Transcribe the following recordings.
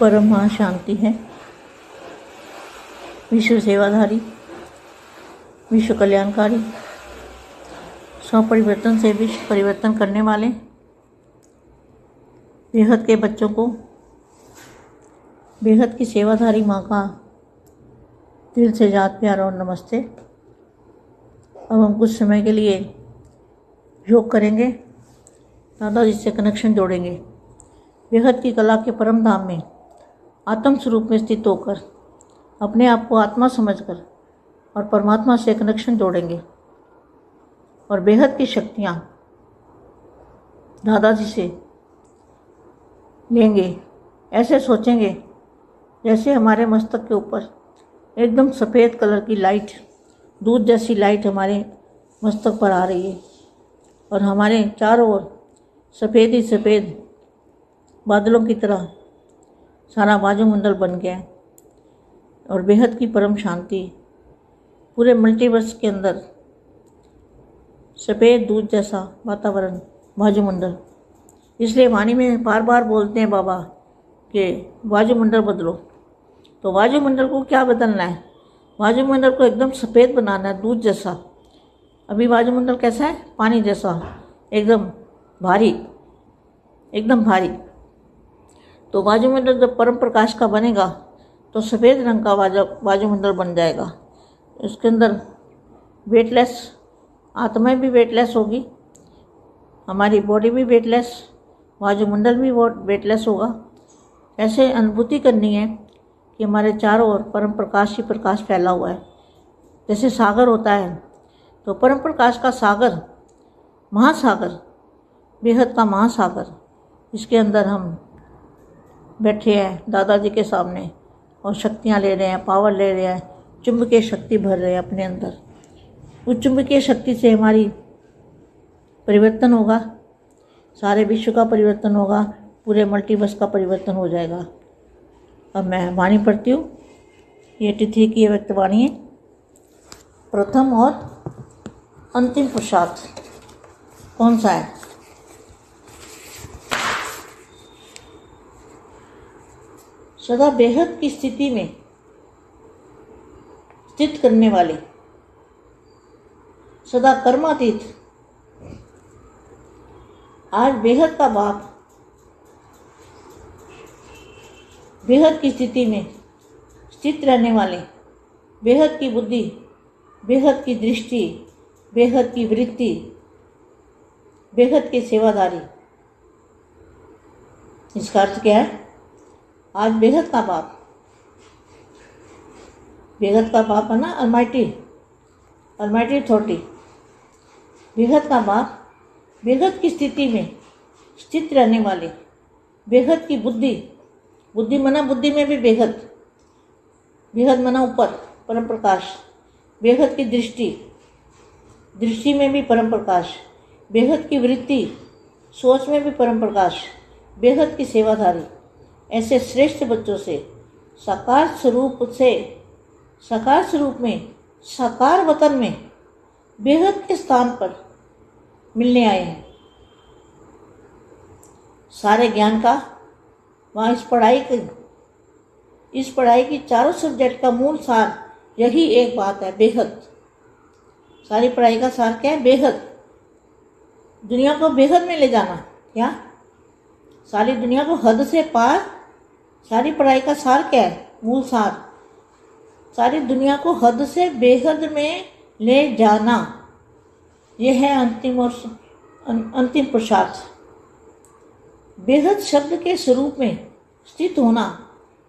परम शांति है। विश्व सेवाधारी, विश्व कल्याणकारी स्व परिवर्तन से विश्व परिवर्तन करने वाले, बेहद के बच्चों को, बेहद की सेवाधारी माँ का दिल से याद प्यार और नमस्ते। अब हम कुछ समय के लिए योग करेंगे। दादाजी से कनेक्शन जोड़ेंगे। बेहद की कला के परम धाम में आत्म स्वरूप में स्थित होकर, अपने आप को आत्मा समझकर और परमात्मा से कनेक्शन जोड़ेंगे। और बेहद की शक्तियाँ दादाजी से लेंगे, ऐसे सोचेंगे जैसे हमारे मस्तक के ऊपर एकदम सफ़ेद कलर की लाइट दूध जैसी लाइट हमारे मस्तक पर आ रही है। और हमारे चारों ओर सफ़ेद ही सफ़ेद बादलों की तरह सारा वायुमंडल बन गया और बेहद की परम शांति। पूरे मल्टीवर्स के अंदर सफ़ेद दूध जैसा वातावरण, वायुमंडल। इसलिए वाणी में बार बार बोलते हैं बाबा कि वायुमंडल बदलो। तो वायुमंडल को क्या बदलना है? वायुमंडल को एकदम सफ़ेद बनाना है दूध जैसा। अभी वायुमंडल कैसा है? पानी जैसा। एकदम भारी। एकदम भारी। तो वायुमंडल जब परम प्रकाश का बनेगा तो सफ़ेद रंग का वाजु वायुमंडल बन जाएगा। इसके अंदर वेटलेस आत्माएँ भी वेटलेस होगी, हमारी बॉडी भी वेटलेस वायुमंडल भी वेटलेस होगा। ऐसे अनुभूति करनी है कि हमारे चारों ओर परम प्रकाश ही प्रकाश फैला हुआ है। जैसे सागर होता है तो परम प्रकाश का सागर, महासागर, बेहद का महासागर, इसके अंदर हम बैठे हैं, दादाजी के सामने, और शक्तियाँ ले रहे हैं, पावर ले रहे हैं, चुंबकीय शक्ति भर रहे हैं अपने अंदर। उस चुंबकीय शक्ति से हमारी परिवर्तन होगा, सारे विश्व का परिवर्तन होगा, पूरे मल्टीवर्स का परिवर्तन हो जाएगा। अब मैं वाणी पढ़ती हूँ। ये तिथि की व्यक्त वाणी है। प्रथम और अंतिम पुरुषार्थ। कौन सा है? सदा बेहद की स्थिति में स्थित करने वाले। सदा कर्मातीत। आज बेहद का बाप। बेहद की स्थिति में स्थित रहने वाले। बेहद की बुद्धि, बेहद की दृष्टि, बेहद की वृत्ति, बेहद की सेवादारी। इसका अर्थ क्या है? आज बेहद का बाप बेहद का बाप है ना अलमाइटी अलमाइटी अथॉरिटी बेहद का बाप बेहद की स्थिति में स्थित रहने वाले बेहद की बुद्धि। बुद्धि मना, बुद्धि में भी बेहद बेहद मना ऊपर, परम प्रकाश। बेहद की दृष्टि दृष्टि में भी परम प्रकाश। बेहद की वृत्ति, सोच में भी परम प्रकाश। बेहद की सेवाधारी। ऐसे श्रेष्ठ बच्चों से, साकार स्वरूप से, साकार स्वरूप में, साकार वतन में, बेहद के स्थान पर मिलने आए हैं। सारे ज्ञान का, वहाँ इस पढ़ाई के, इस पढ़ाई की चारों सब्जेक्ट का मूल सार यही एक बात है, बेहद। सारी पढ़ाई का सार क्या है? बेहद। दुनिया को बेहद में ले जाना, क्या? सारी दुनिया को हद से पार सारी पढ़ाई का सार क्या है? मूल सार। सारी दुनिया को हद से बेहद में ले जाना। यह है अंतिम और अंतिम पुरुषार्थ बेहद शब्द के स्वरूप में स्थित होना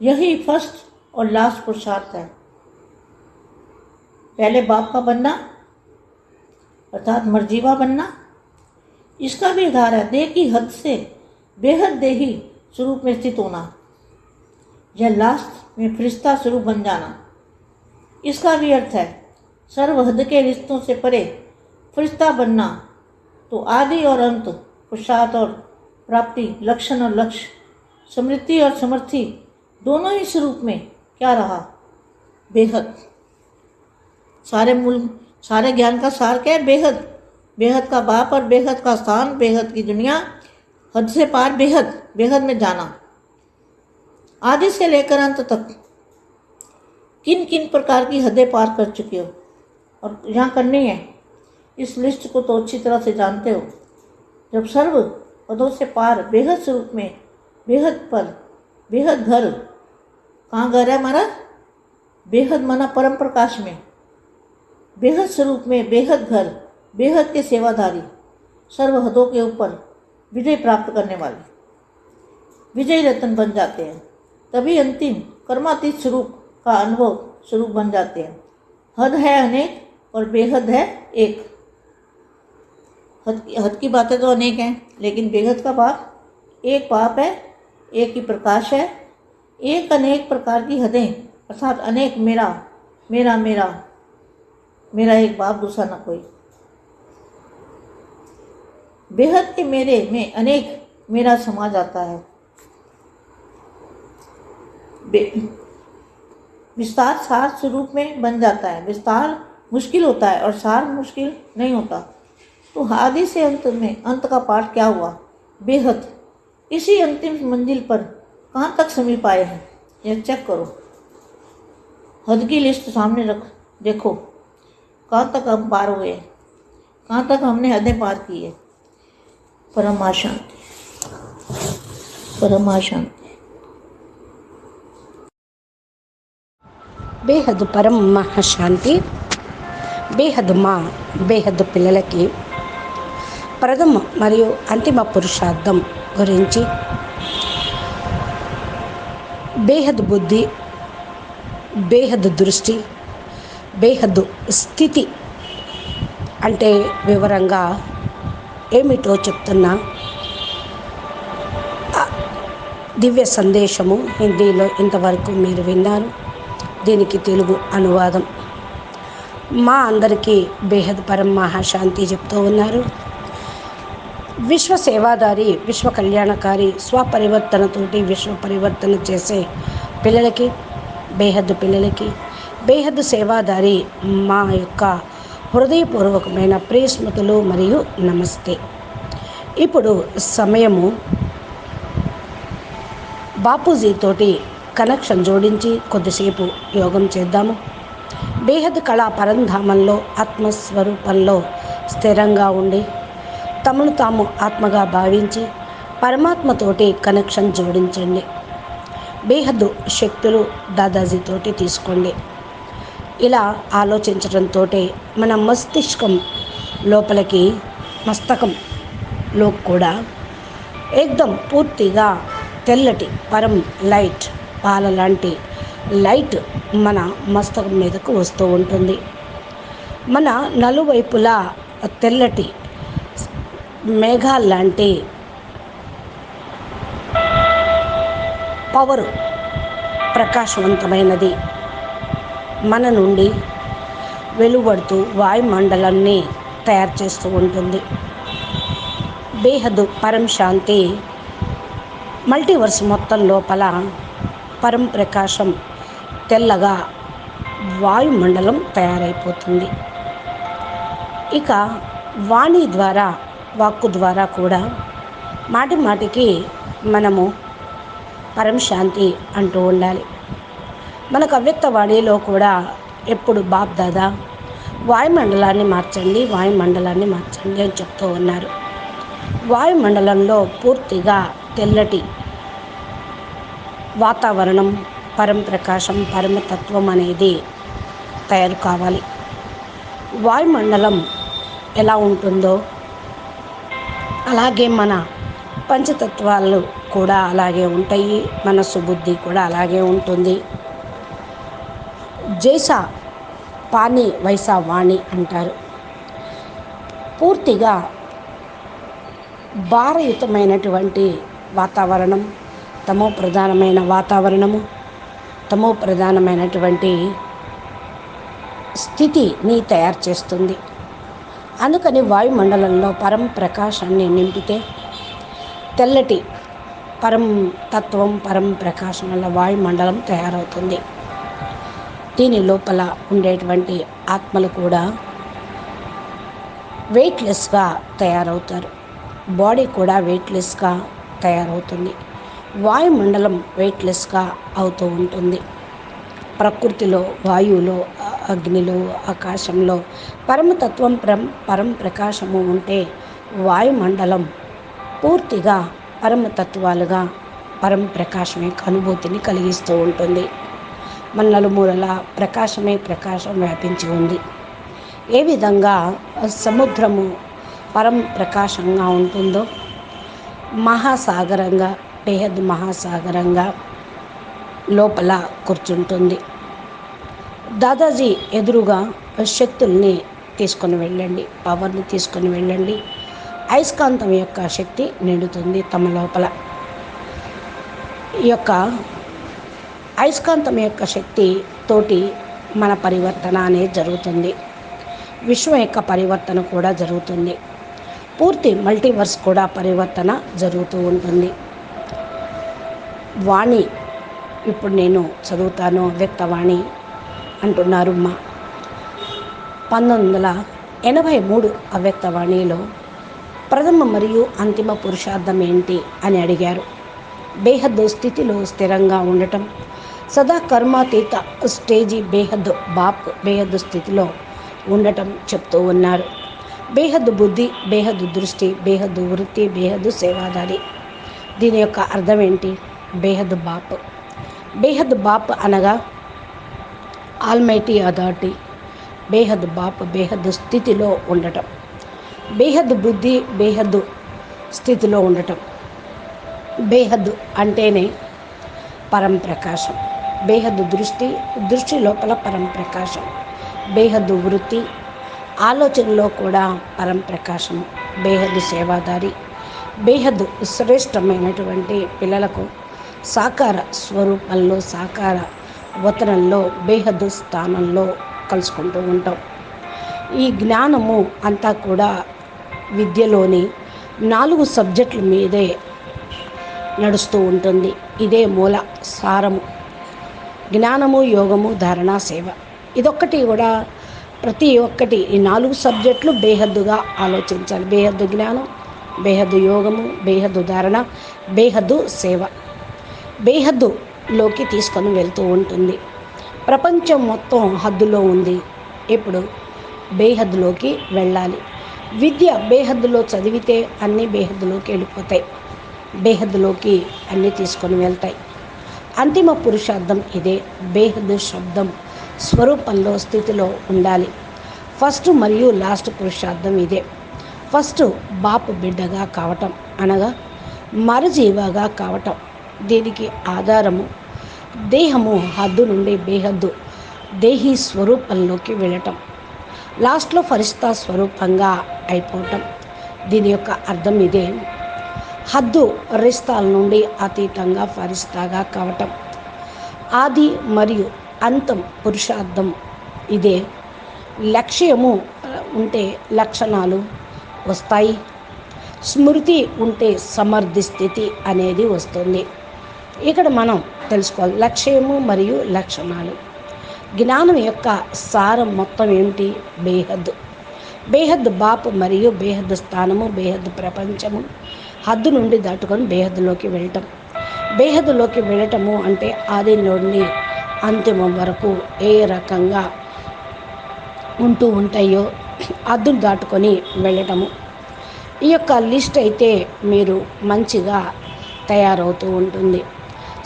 यही फ़र्स्ट और लास्ट पुरुषार्थ है। पहले बाप का बनना, अर्थात मर्जीवा बनना, इसका भी आधार है, देह की हद से बेहद देही स्वरूप में स्थित होना। यह लास्ट में फरिश्ता स्वरूप बन जाना। इसका भी अर्थ है सर्वहद के रिश्तों से परे फरिश्ता बनना तो आदि और अंत, पुरुषार्थ और प्राप्ति, लक्षण और लक्ष्य, समृद्धि और समर्थि, दोनों ही स्वरूप में क्या रहा? बेहद। सारे मूल, सारे ज्ञान का सार क्या है? बेहद। बेहद का बाप और बेहद का स्थान, बेहद की दुनिया, हद से पार बेहद बेहद में जाना। आदि से लेकर अंत तक, किन किन प्रकार की हदें पार कर चुके हो और यहाँ करनी है, इस लिस्ट को तो अच्छी तरह से जानते हो। जब सर्व पदों से पार, बेहद स्वरूप में, बेहद पर बेहद घर, कहाँ घर है हमारा बेहद मना परम प्रकाश में, बेहद स्वरूप में, बेहद घर, बेहद के सेवाधारी, सर्व हदों के ऊपर विजय प्राप्त करने वाले, विजय रत्न बन जाते हैं। तभी अंतिम कर्मातीत स्वरूप का अनुभव स्वरूप बन जाते हैं। हद है अनेक और बेहद है एक। हद की हद की बातें तो अनेक हैं, लेकिन बेहद का पाप, एक पाप है, एक ही प्रकाश है, एक अनेक प्रकार की हदें, अर्थात अनेक मेरा मेरा मेरा मेरा एक बाप दूसरा ना कोई। बेहद के मेरे में अनेक मेरा समा जाता है। विस्तार सार स्वरूप में बन जाता है। विस्तार मुश्किल होता है और सार मुश्किल नहीं होता। तो आदि से अंत में, अंत का पाठ क्या हुआ? बेहद। इसी अंतिम मंजिल पर कहाँ तक समीप आए हैं? यह चेक करो। हद की लिस्ट सामने रख, देखो। कहाँ तक हम पार हुए कहाँ तक हमने हदें पार की है? परमा शांति। परमा शांति। బేహద్ పరం మహాశాంతి. బేహద్ మా బేహద్ పిల్లలకి ప్రథమ మరియు అంతిమ పురుషార్థం గురించి. బేహద్ బుద్ధి బేహద్ దృష్టి బేహదు స్థితి అంటే వివరంగా ఏమిటో చెప్తున్నా. దివ్య సందేశము హిందీలో ఇంతవరకు మీరు విన్నారు. దీనికి తెలుగు అనువాదం. మా అందరికీ బేహద్ పరం మహాశాంతి చెప్తూ ఉన్నారు. విశ్వ సేవాదారి విశ్వ కళ్యాణకారి స్వపరివర్తనతోటి విశ్వ పరివర్తన చేసే పిల్లలకి బేహద్ పిల్లలకి బేహద్ సేవాదారి మా యొక్క హృదయపూర్వకమైన ప్రియస్మృతులు మరియు నమస్తే. ఇప్పుడు సమయము. బాపూజీతోటి కనెక్షన్ జోడించి కొద్దిసేపు యోగం చేద్దాము. బేహద్ కళా పరంధామంలో ఆత్మస్వరూపంలో స్థిరంగా ఉండి తమను తాము ఆత్మగా భావించి పరమాత్మతోటి కనెక్షన్ జోడించండి. బేహద్దు శక్తులు దాదాజీతోటి తీసుకోండి. ఇలా ఆలోచించడంతో మన మస్తిష్కం లోపలికి మస్తకంలో కూడా ఏకదం పూర్తిగా తెల్లటి పరం లైట్ పాల లాంటి లైట్ మన మస్తకం మీదకు వస్తూ ఉంటుంది. మన నలువైపులా తెల్లటి మేఘాల్లాంటి పవరు ప్రకాశవంతమైనది. మన నుండి వెలువడుతూ వాయుమండలాన్ని తయారు చేస్తూ ఉంటుంది. బేహదు పరం శాంతి మల్టీవర్స్ మొత్తం లోపల పరం ప్రకాశం తెల్లగా వాయుమండలం తయారైపోతుంది. ఇక వాణి ద్వారా వాక్కు ద్వారా కూడా మాటి మాటికి మనము పరం శాంతి అంటూ ఉండాలి. మనకు అవ్యక్త వాణిలో కూడా ఎప్పుడు బాప్ దాదా వాయుమండలాన్ని మార్చండి వాయుమండలాన్ని మార్చండి అని చెప్తూ ఉన్నారు. వాయుమండలంలో పూర్తిగా తెల్లటి వాతావరణం పరమప్రకాశం పరమతత్వం అనేది తయారు కావాలి. వాయుమండలం ఎలా ఉంటుందో అలాగే మన పంచతత్వాలు కూడా అలాగే ఉంటాయి మనసు బుద్ధి కూడా అలాగే ఉంటుంది. జైసా పాని వైసా వాణి అంటారు. పూర్తిగా భారయుతమైనటువంటి వాతావరణం తమో ప్రధానమైన వాతావరణము తమో ప్రధానమైనటువంటి స్థితిని తయారు చేస్తుంది. అందుకని వాయుమండలంలో పరం ప్రకాశాన్ని నింపితే తెల్లటి పరం తత్వం పరం ప్రకాశం వల్ల వాయుమండలం తయారవుతుంది. దీని లోపల ఉండేటువంటి ఆత్మలు కూడా వెయిట్లెస్గా తయారవుతారు. బాడీ కూడా వెయిట్లెస్గా తయారవుతుంది. వాయుమండలం వెయిట్లెస్గా అవుతూ ఉంటుంది. ప్రకృతిలో వాయువులో అగ్నిలో ఆకాశంలో పరమతత్వం పరం పరం ప్రకాశము ఉంటే వాయుమండలం పూర్తిగా పరమతత్వాలుగా పరం ప్రకాశం యొక్క అనుభూతిని కలిగిస్తూ ఉంటుంది. మన నలుమూలల ప్రకాశమే ప్రకాశం వ్యాపించి ఉంది. ఏ విధంగా సముద్రము పరం ప్రకాశంగా ఉంటుందో మహాసాగరంగా బేహద్ మహాసాగరంగా లోపల కూర్చుంటుంది. దాదాజీ ఎదురుగా శక్తుల్ని తీసుకొని వెళ్ళండి పవర్ని తీసుకొని వెళ్ళండి. అయస్కాంతం యొక్క శక్తి నిండుతుంది తమ లోపల. ఈ యొక్క అయస్కాంతం యొక్క శక్తి తోటి మన పరివర్తన అనేది జరుగుతుంది. విశ్వం యొక్క పరివర్తన కూడా జరుగుతుంది. పూర్తి మల్టీవర్స్ కూడా పరివర్తన జరుగుతూ ఉంటుంది. వాణి ఇప్పుడు నేను చదువుతాను వ్యక్తవాణి అంటున్నారు మా. పంతొమ్మిది వందల ఎనభై మూడు అవ్యక్తవాణిలో ప్రథమ మరియు అంతిమ పురుషార్థం ఏంటి అని అడిగారు. బేహద్దు స్థితిలో స్థిరంగా ఉండటం సదా కర్మాతీత స్టేజీ బేహద్దు బాప్ బేహద్దు స్థితిలో ఉండటం చెప్తూ ఉన్నారు. బేహద్ బుద్ధి బేహద్ దృష్టి బేహద్దు వృత్తి బేహద్ సేవాదారి. దీని యొక్క అర్థం ఏంటి? బేహద్ బాప్. బేహద్ బాప్ అనగా ఆల్మైటీ అథారిటీ. బేహద్ బాప్ బేహద్ స్థితిలో ఉండటం. బేహద్ బుద్ధి బేహద్ స్థితిలో ఉండటం. బేహద్ అంటేనే పరం ప్రకాశం. బేహద్ దృష్టి దృష్టి లోపల పరం ప్రకాశం. బేహద్ వృత్తి ఆలోచనలో కూడా పరం ప్రకాశం. బేహద్ సేవాదారి. బేహద్ శ్రేష్టమైనటువంటి పిల్లలకు సాకార స్వరూపంలో సాకార వతనంలో బేహద్ స్థానంలో కలుసుకుంటూ ఉంటాం. ఈ జ్ఞానము అంతా కూడా విద్యలోని నాలుగు సబ్జెక్టుల మీదే నడుస్తూ ఉంటుంది. ఇదే మూల సారము. జ్ఞానము యోగము ధారణ సేవ. ఇదొక్కటి కూడా ప్రతి ఒక్కటి ఈ నాలుగు సబ్జెక్టులు బేహద్దుగా ఆలోచించాలి. బేహద్దు జ్ఞానం బేహద్దు యోగము బేహద్దు ధారణ బేహద్దు సేవ. బేహద్దులోకి తీసుకొని వెళ్తూ ఉంటుంది. ప్రపంచం మొత్తం హద్దులో ఉంది. ఇప్పుడు బేహద్దులోకి వెళ్ళాలి. విద్య బేహద్దులో చదివితే అన్నీ బేహద్దులోకి వెళ్ళిపోతాయి. బేహద్దులోకి అన్నీ తీసుకొని వెళ్తాయి. అంతిమ పురుషార్థం ఇదే. బేహద్దు శబ్దం స్వరూపంలో స్థితిలో ఉండాలి. ఫస్ట్ మరియు లాస్ట్ పురుషార్థం ఇదే. ఫస్ట్ బాపు బిడ్డగా కావటం అనగా మరజీవగా కావటం. దీనికి ఆధారము? దేహము హద్దు నుండి బేహద్దు. దేహి స్వరూపంలోకి వెళ్ళటం. లాస్ట్లో ఫరిస్తా స్వరూపంగా అయిపోవటం. దీని యొక్క అర్థం ఇదే. హద్దు రిస్తాల నుండి అతీతంగా ఫరిస్తాగా కావటం. ఆది మరియు అంతం పురుషార్థం ఇదే. లక్ష్యము ఉంటే లక్షణాలు వస్తాయి. స్మృతి ఉంటే సమర్థి స్థితి అనేది వస్తుంది. ఇక్కడ మనం తెలుసుకోవాలి లక్ష్యము మరియు లక్షణాలు. జ్ఞానం యొక్క సారం మొత్తం ఏమిటి? బేహద్ బేహద్ బాపు మరియు బేహద్ స్థానము బేహద్ ప్రపంచము. హద్దు నుండి దాటుకొని బేహద్లోకి వెళ్ళటం. బేహద్లోకి వెళ్ళటము అంటే ఆది నుండి అంతిమం వరకు ఏ రకంగా ఉంటూ ఉంటాయో హద్దును దాటుకొని వెళ్ళటము. ఈ యొక్క లిస్ట్ అయితే మీరు మంచిగా తయారవుతూ ఉంటుంది.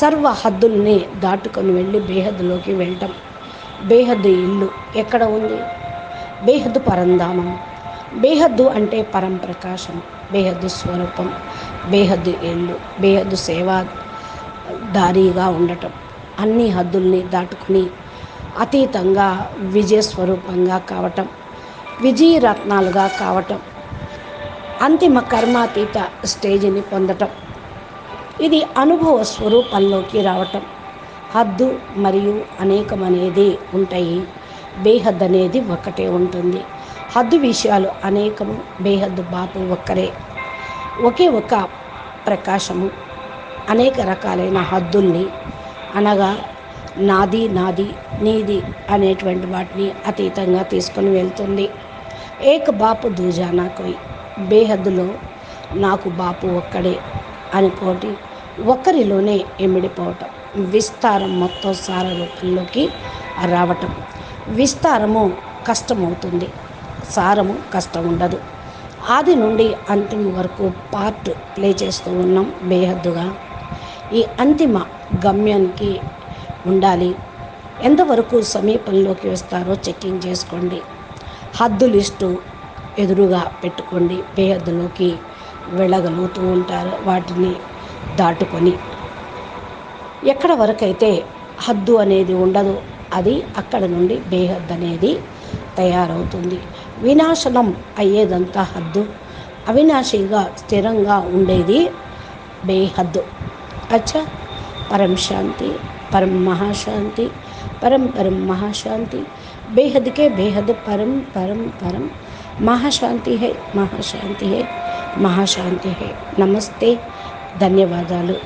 సర్వ హద్దుల్ని దాటుకొని వెళ్ళి బేహద్లోకి వెళ్ళటం. బేహద్దు ఇల్లు ఎక్కడ ఉంది? బేహద్దు పరంధామం. బేహద్దు అంటే పరం ప్రకాశం బేహద్దు స్వరూపం బేహద్దు ఇల్లు బేహద్దు సేవాదారీగా ఉండటం. అన్ని హద్దుల్ని దాటుకుని అతీతంగా విజయ స్వరూపంగా కావటం విజయరత్నాలుగా కావటం అంతిమ కర్మాతీత స్టేజిని పొందటం. ఇది అనుభవ స్వరూపంలోకి రావటం. హద్దు మరియు అనేకం అనేది ఉంటాయి. బేహద్ అనేది ఒక్కటే ఉంటుంది. హద్దు విషయాలు అనేకము బేహద్దు బాపు ఒక్కరే. ఒకే ఒక ప్రకాశము. అనేక రకాలైన హద్దుల్ని అనగా నాది నాది నీది అనేటువంటి వాటిని అతీతంగా తీసుకొని వెళ్తుంది. ఏక బాపు దూజా కోయి బేహద్దులో నాకు బాపు ఒక్కడే అనుకోటి ఒకరిలోనే ఇమిడిపోవటం విస్తారం మొత్తం సార రూపంలోకి రావటం. విస్తారము కష్టమవుతుంది. సారము కష్టం ఉండదు ఆది నుండి అంతిమ వరకు పార్ట్ ప్లే చేస్తూ ఉన్నాం బేహద్దుగా. ఈ అంతిమ గమ్యానికి ఉండాలి. ఎంతవరకు సమీపంలోకి వస్తారో చెక్కింగ్ చేసుకోండి. హద్దు లిస్టు ఎదురుగా పెట్టుకోండి. బేహద్దులోకి వెళ్ళగలుగుతూ ఉంటారు. వాటిని దాటుకొని ఎక్కడ వరకైతే హద్దు అనేది ఉండదు అది అక్కడ నుండి బేహద్ అనేది తయారవుతుంది వినాశనం అయ్యేదంతా హద్దు అవినాశిగా స్థిరంగా ఉండేది బేహద్దు అచ్చా పరం శాంతి పరం మహాశాంతి పరం పరం మహాశాంతి बेहद के बेहद परम परम परम महाशांति है महाशांति है महाशांति है నమస్తే ధన్యవాదాలు.